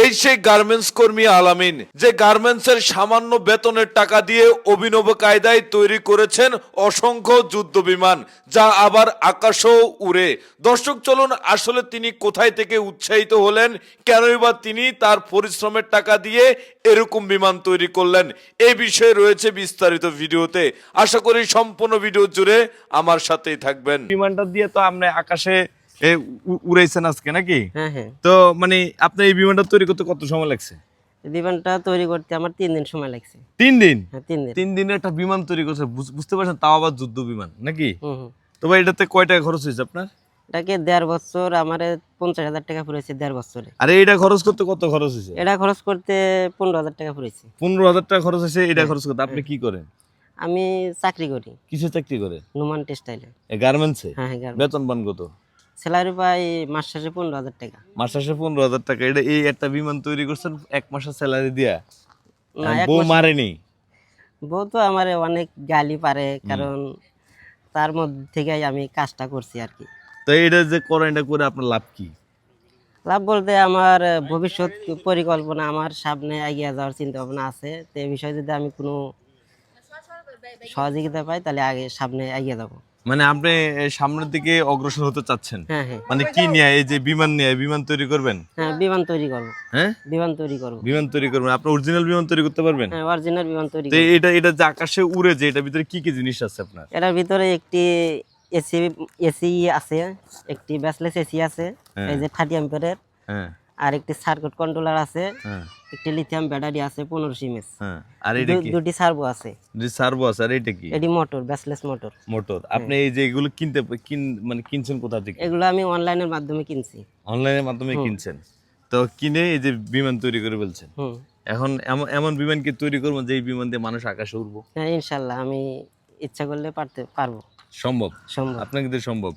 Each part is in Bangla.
এই সেই গার্মেন্টস কর্মী আলামিন, যে গার্মেন্টসের সামান্য বেতনের টাকা দিয়ে অভিনব কায়দায় তৈরি করেছেন অসংখ্য যুদ্ধ বিমান, যা আবার আকাশও উড়ে। দর্শক, চলুন আসলে তিনি কোথায় থেকে উৎসাহিত হলেন, কেনই বা তিনি তার পরিশ্রমের টাকা দিয়ে এরকম বিমান তৈরি করলেন এই বিষয়ে রয়েছে বিস্তারিত ভিডিওতে। আশা করি সম্পূর্ণ ভিডিও জুড়ে আমার সাথেই থাকবেন। বিমানটা দিয়ে তো আপনি আকাশে উড়াইছেন আজকে নাকি? হ্যাঁ হ্যাঁ। তো মানে আপনার এই বিমানটা তৈরি করতে কত সময় লাগছে? বিমানটা তৈরি করতে আমার তিন দিন সময় লাগছে। তিন দিন? হ্যাঁ তিন দিন। তিন দিনে একটা বিমান তৈরি করছে। বুঝতে পারছেন? তাও আবার যুদ্ধ বিমান নাকি? তো ভাই এটাতে কয় টাকা খরচ হয়েছে আপনার? এটাকে দেড় বছর আমার পঞ্চাশ হাজার টাকা পড়েছে দেড় বছরে। আর এইটা খরচ করতে কত খরচ হয়েছে? এটা খরচ করতে পনেরো হাজার টাকা পড়েছে পনেরো হাজার টাকা খরচ হয়েছে এটা খরচ করতে। আপনি কি করেন? আমি চাকরি করি। কিসে চাকরি করে নুমান টেক্সটাইলে গার্মেন্টসে? হ্যাঁ হ্যাঁ বেতন পান কত? স্যালারি পাই মাস শেষে পনেরো হাজার টাকা। মাস শেষে পনেরো হাজার টাকা। এটা এই একটা বিমান তৈরি করছেন এক মাসের স্যালারি দিয়া? বউ মারেনি? বউ তো আমার অনেক গালি পারে কারণ তার মধ্যে থেকেই আমি কাজটা করছি আর কি। তো এটা যে করেন এটা করে আপনার লাভ কি? লাভ বলতে আমার ভবিষ্যৎ পরিকল্পনা আমার সামনে এগিয়ে যাওয়ার চিন্তা ভাবনা আছে। তো এই বিষয়ে যদি আমি কোনো সহযোগিতা পাই তাহলে আগে সামনে এগিয়ে যাব। মানে আপনি সামনের দিকে অগ্রসর হতে চাচ্ছেন। হ্যাঁ হ্যাঁ। মানে কি নিয়ে এই যে বিমান নিয়ে বিমান তৈরি করবেন? হ্যাঁ বিমান তৈরি করব। হ্যাঁ? বিমান তৈরি করব। বিমান তৈরি করবেন। আপনি অরিজিনাল বিমান তৈরি করতে পারবেন? হ্যাঁ অরিজিনাল বিমান তৈরি তো এটা এটা যে আকাশে উড়ে যে এটা ভিতরে কি কি জিনিস আছে আপনার? এটার ভিতরে একটি এসি এসি আছে একটি ব্যাসলেস এসি আছে এই যে থার্টি অ্যাম্পিয়ারের। হ্যাঁ। আর একটি সার্কিট কন্ট্রোলার আছে হ্যাঁ। একটি লিথিয়াম ব্যাটারি আছে পনেরোশো এমএস হ্যাঁ আর এটা কি? দুটি সার্ভো আছে। যে সার্ভো আছে আর এটা কি? এটি মোটর ব্যাসলেস মোটর মোটর আপনি এই যে এগুলো কিনতে কিন মানে কিনছেন কোথা থেকে? এগুলো আমি অনলাইনের মাধ্যমে কিনছি। অনলাইনের মাধ্যমে কিনছেন। তো কিনে এই যে বিমান তৈরি করে ফেলছেন। হুম। এখন এমন এমন বিমান কি তৈরি করব যে বিমান দিয়ে মানুষ আকাশে উড়বো? হ্যাঁ ইনশাল্লাহ আমি ইচ্ছা করলে পারতে পারব। সম্ভব? সম্ভব। আপনার কিন্তু সম্ভব।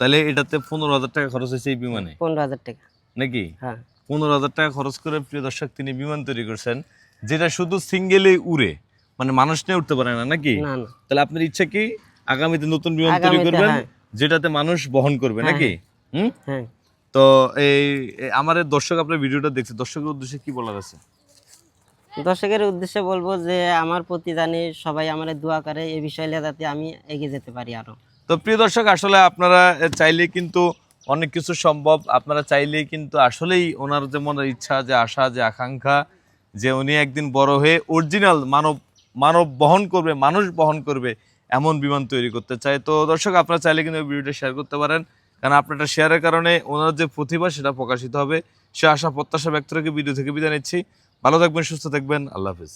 তাহলে এটাতে পনেরো হাজার টাকা খরচ হয়েছে এই বিমানে? পনেরো হাজার টাকা। নাকি? হ্যাঁ। পনেরো হাজার টাকা খরচ করে প্রিয় দর্শক তিনি বিমান তৈরি করছেন যেটা শুধু সিঙ্গেলে উড়ে মানে মানুষ নিয়ে উঠতে পারে না নাকি? তাহলে আপনার ইচ্ছা কি আগামীতে নতুন বিমান তৈরি করবেন হ্যাঁ। যেটাতে মানুষ বহন করবে নাকি? হুম? হ্যাঁ। তো এই এই আমার দর্শক আপনার ভিডিওটা দেখছে দর্শকের উদ্দেশ্যে কি বলার আছে? দর্শকের উদ্দেশ্যে বলব যে আমার প্রতি জানি সবাই আমার দোয়া করে এই বিষয়ে যাতে আমি এগিয়ে যেতে পারি আরও। তো প্রিয় দর্শক আসলে আপনারা চাইলে কিন্তু অনেক কিছু সম্ভব। আপনারা চাইলেই কিন্তু আসলেই ওনার যে মনের ইচ্ছা, যে আশা, যে আকাঙ্ক্ষা, যে উনি একদিন বড় হয়ে অরিজিনাল মানব মানব বহন করবে, মানুষ বহন করবে, এমন বিমান তৈরি করতে চায়। তো দর্শক, আপনারা চাইলে কিন্তু ভিডিওটা শেয়ার করতে পারেন। কারণ আপনারটা শেয়ারের কারণে ওনার যে প্রতিভা, সেটা প্রকাশিত হবে। সে আশা, প্রত্যাশা ব্যক্ত রেখে ভিডিও থেকে বিদায় নিচ্ছি। ভালো থাকবেন, সুস্থ থাকবেন। আল্লাহ হাফিজ।